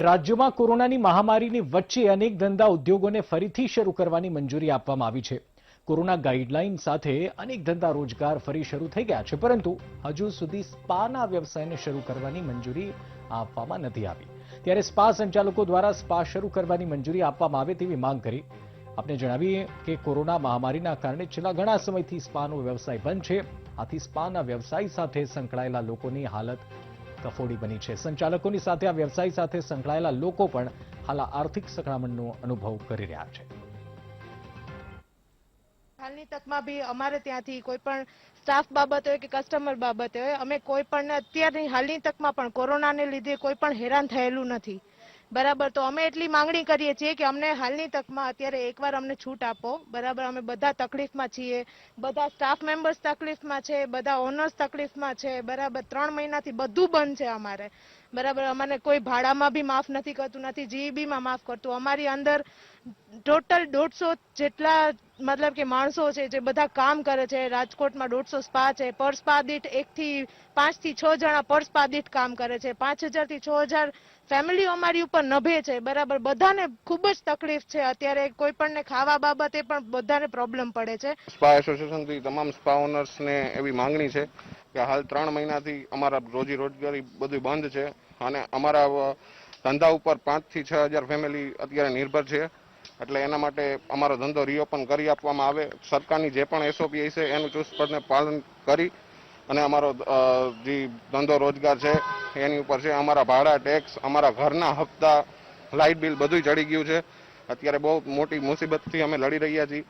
રાજ્યમાં કોરોનાની મહામારીની વચ્ચે અનેક ધંધા ઉદ્યોગોને ફરીથી શરૂ કરવાની મંજૂરી આપવામાં આવી છે. કોરોના ગાઈડલાઈન સાથે અનેક ધંધા રોજગાર ફરી શરૂ થઈ ગયા છે, પરંતુ હજુ સુધી સ્પાના વ્યવસાયને શરૂ કરવાની મંજૂરી આપવામાં નથી આવી. ત્યારે સ્પા સંચાલકો દ્વારા સ્પા શરૂ કરવાની મંજૂરી આપવામાં આવે તેવી માંગ કરી. આપને જણાવીએ કે કોરોના મહામારીના કારણે છેલ્લા ઘણા સમયથી સ્પાનો વ્યવસાય બંધ છે. આથી સ્પાના વ્યવસાય સાથે સંકળાયેલા લોકોની હાલત કફોડી બની છે. સંચાલકોની સાથે આ વ્યવસાય સાથે સંકળાયેલા લોકો પણ હાલ આર્થિક સંકળામણનો અનુભવ કરી રહ્યા છે. હાલની તકમાં બી અમારે ત્યાંથી કોઈ પણ સ્ટાફ બાબતે હોય કે કસ્ટમર બાબતે હોય, અમે કોઈ પણ અત્યારની હાલની તકમાં પણ કોરોનાને લીધે કોઈ પણ હેરાન થયેલું નથી. બરાબર, તો અમે એટલી માંગણી કરીએ છીએ કે અમને હાલની તકમાં અત્યારે એકવાર અમને છૂટ આપો. બરાબર, અમે બધા તકલીફમાં છીએ, બધા સ્ટાફ મેમ્બર્સ તકલીફમાં છે, બધા ઓનર્સ તકલીફમાં છે, બરાબર, ત્રણ મહિનાથી બધું બંધ છે અમારે. બરાબર અમારે કોઈ ભાડામાં બી માફ નથી કરતું, નથી, જીઈબીમાં માફ કરતું. અમારી અંદર ટોટલ દોઢસો જેટલા મતલબ કે માણસો છે, જે બધા કામ કરે છે, રાજકોટમાં દોઢસો સ્પા છે પર સ્પા દીઠ એક થી પાંચથી છ જણા પર સ્પા દીઠ કામ કરે છે, પાંચ હજારથી છ હજાર ફેમિલી અમારી ઉપર નભે છે, બરાબર. બધાને ખૂબ જ તકલીફ છે, અત્યારે કોઈ પણને ખાવા બાબતે પણ બધાને પ્રોબ્લેમ પડે છે. સ્પા એસોસિએશનથી તમામ સ્પા ઓનર્સને એવી માંગણી છે કે હાલ ત્રણ મહિનાથી અમારા રોજી રોજગારી બધું બંધ છે અને અમારા ધંધા ઉપર પાંચથી છ હજાર ફેમિલી અત્યારે નિર્ભર છે. એટલે એના માટે અમારો ધંધો રીઓપન કરી આપવામાં આવે. સરકારની જે પણ એસઓપી છે, એનું ચુસ્તપણે પાલન કરી અને અમારો જે ધંધો રોજગાર છે, એની ઉપર છે અમારા ભાડા ટેક્સ અમારા ઘરના હપ્તા લાઇટ બિલ બધું ચડી ગયું છે. અત્યારે બહુ મોટી મુસીબતથી અમે લડી રહ્યા છીએ.